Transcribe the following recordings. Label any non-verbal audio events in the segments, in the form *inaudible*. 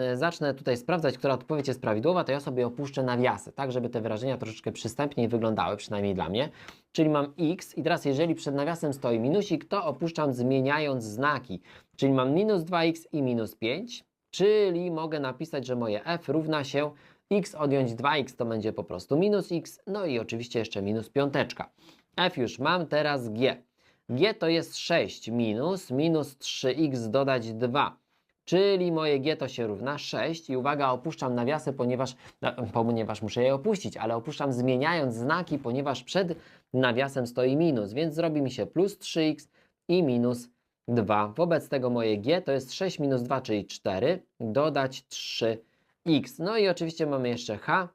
mm, zacznę tutaj sprawdzać, która odpowiedź jest prawidłowa, to ja sobie opuszczę nawiasy, tak żeby te wyrażenia troszeczkę przystępniej wyglądały, przynajmniej dla mnie. Czyli mam x i teraz jeżeli przed nawiasem stoi minusik, to opuszczam zmieniając znaki. Czyli mam minus 2x i minus 5, czyli mogę napisać, że moje f równa się x odjąć 2x to będzie po prostu minus x, no i oczywiście jeszcze minus piąteczka. f już mam, teraz g. g to jest 6 minus, minus 3x dodać 2. Czyli moje g to się równa 6 i uwaga, opuszczam nawiasy, ponieważ, no, ponieważ muszę je opuścić, ale opuszczam zmieniając znaki, ponieważ przed nawiasem stoi minus, więc zrobi mi się plus 3x i minus 2. Wobec tego moje g to jest 6 minus 2, czyli 4, dodać 3x. No i oczywiście mamy jeszcze h,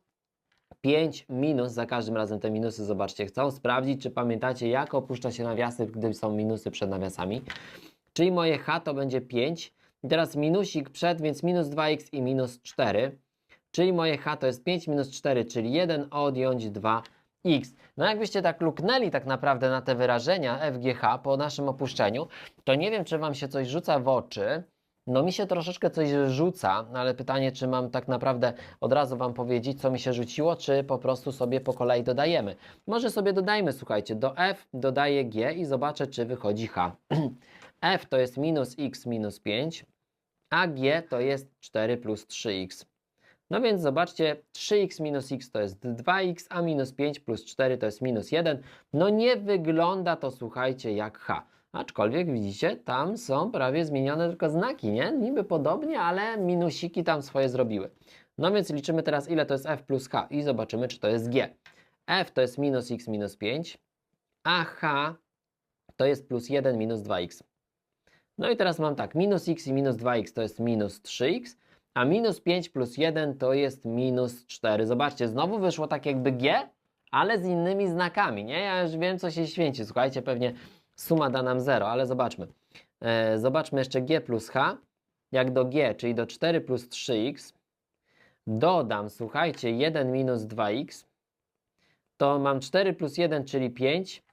5 minus, za każdym razem te minusy, zobaczcie, chcą sprawdzić, czy pamiętacie, jak opuszcza się nawiasy, gdy są minusy przed nawiasami. Czyli moje h to będzie 5. I teraz minusik przed, więc minus 2x i minus 4. Czyli moje h to jest 5 minus 4, czyli 1 odjąć 2x. No jakbyście tak luknęli tak naprawdę na te wyrażenia FGH po naszym opuszczeniu, to nie wiem, czy Wam się coś rzuca w oczy. No mi się troszeczkę coś rzuca, ale pytanie, czy mam tak naprawdę od razu Wam powiedzieć, co mi się rzuciło, czy po prostu sobie po kolei dodajemy. Może sobie dodajmy, słuchajcie, do F dodaję G i zobaczę, czy wychodzi H. *clears throat* F to jest minus x minus 5, a G to jest 4 plus 3x. No więc zobaczcie, 3x minus x to jest 2x, a minus 5 plus 4 to jest minus 1. No nie wygląda to, słuchajcie, jak h. Aczkolwiek widzicie, tam są prawie zmienione tylko znaki, nie? Niby podobnie, ale minusiki tam swoje zrobiły. No więc liczymy teraz, ile to jest f plus h i zobaczymy, czy to jest g. f to jest minus x minus 5, a h to jest plus 1 minus 2x. No i teraz mam tak, minus x i minus 2x to jest minus 3x, a minus 5 plus 1 to jest minus 4. Zobaczcie, znowu wyszło tak jakby g, ale z innymi znakami, nie? Ja już wiem, co się święci. Słuchajcie, pewnie suma da nam 0, ale zobaczmy. E, zobaczmy jeszcze g plus h. Jak do g, czyli do 4 plus 3x, dodam, słuchajcie, 1 minus 2x, to mam 4 plus 1, czyli 5,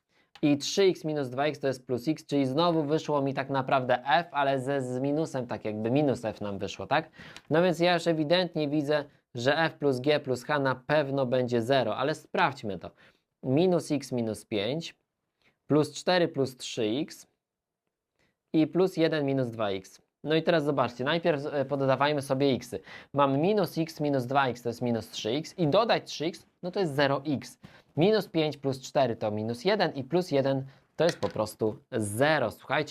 i 3x minus 2x to jest plus x, czyli znowu wyszło mi tak naprawdę f, ale ze, z minusem, tak jakby minus f nam wyszło, tak? No więc ja już ewidentnie widzę, że f plus g plus h na pewno będzie 0, ale sprawdźmy to. Minus x minus 5 plus 4 plus 3x i plus 1 minus 2x. No i teraz zobaczcie, najpierw e, poddawajmy sobie xy. Mam minus x minus 2x to jest minus 3x i dodać 3x, no to jest 0x. Minus 5 plus 4 to minus 1 i plus 1 to jest po prostu 0. Słuchajcie.